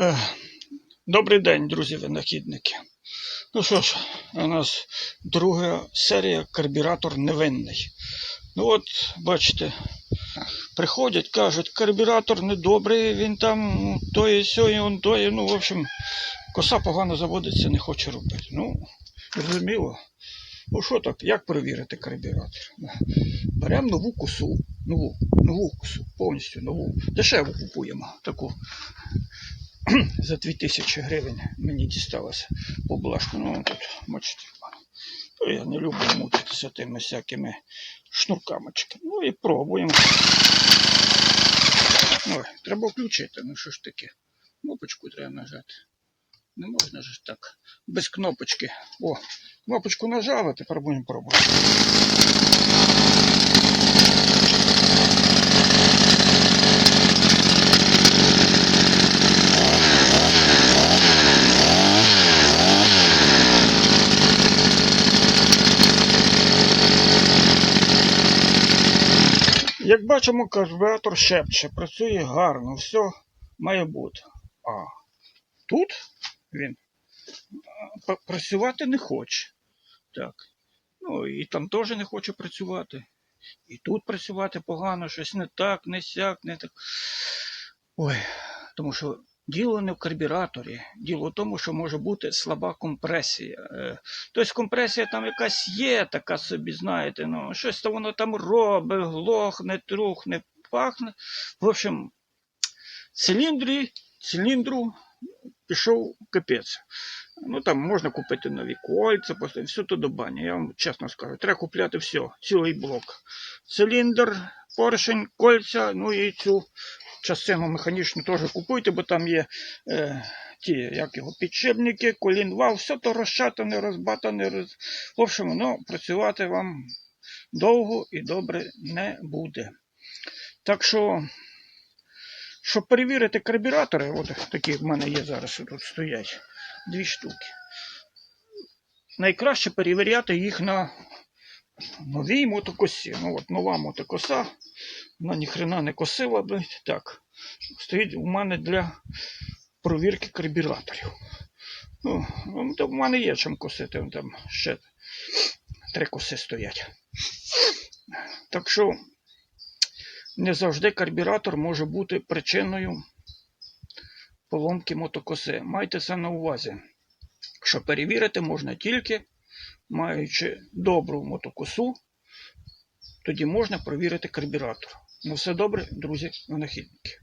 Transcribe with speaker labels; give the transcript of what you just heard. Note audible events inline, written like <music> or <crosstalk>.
Speaker 1: Е, Добрий день, друзі винахідники. Ну що ж, у нас друга серія карбюратор невинний. Ну от, бачите, приходять, кажуть, карбюратор недобрий, він там ну, то і он то, ну, в общем, коса погано заводиться, не хоче робити. Ну, зрозуміло. Ну що так, як перевірити карбюратор? Беремо нову косу, нову, нову косу, повністю нову. Дешеву купуємо таку <clears throat> за 2000 гривень мені дісталося по блашку. Ну тут, бачите, я не люблю мучитися тими всякими шнуркамочками. Ну і пробуємо. Ой, треба включити, ну що ж таке. Кнопочку треба нажати. Не можна ж так. Без кнопочки. О, кнопочку нажав, тепер будемо пробувати. Як бачимо, карбюратор шепче, працює гарно, все має бути. А тут він працювати не хоче. Так. Ну і там теж не хоче працювати. І тут працювати погано, щось не так, не сяк, не так. Ой, тому що діло не в карбюраторі, діло в тому, що може бути слаба компресія. Е, Тобто компресія там якась є, така собі, знаєте, ну, щось то воно там робить, глохне, трухне, пахне. В общем, циліндрі, циліндру пішов капець. Ну там можна купити нові кольця, просто все то до бані. Я вам чесно скажу, треба купляти все, цілий блок. Циліндр, поршень, кольця, ну і цю частину механічну теж купуйте, бо там є е, ті, як його, підшипники, колінвал, все то розчатане, розбатане. Роз... В общем, ну, працювати вам довго і добре не буде. Так що, щоб перевірити карбюратори, от такі в мене є зараз тут стоять, дві штуки. Найкраще перевіряти їх на новій мотокосі. Ну от нова мотокоса, вона ніхрена не косила, блядь. Так, стоїть у мене для провірки карбюраторів. Ну, ну, то в мене є чим косити, там ще три коси стоять. Так що не завжди карбюратор може бути причиною поломки мотокоси. Майте це на увазі, що перевірити можна тільки маючи добру мотокосу, тоді можна провірити карбюратор. Ну все добре, друзі, винахідники.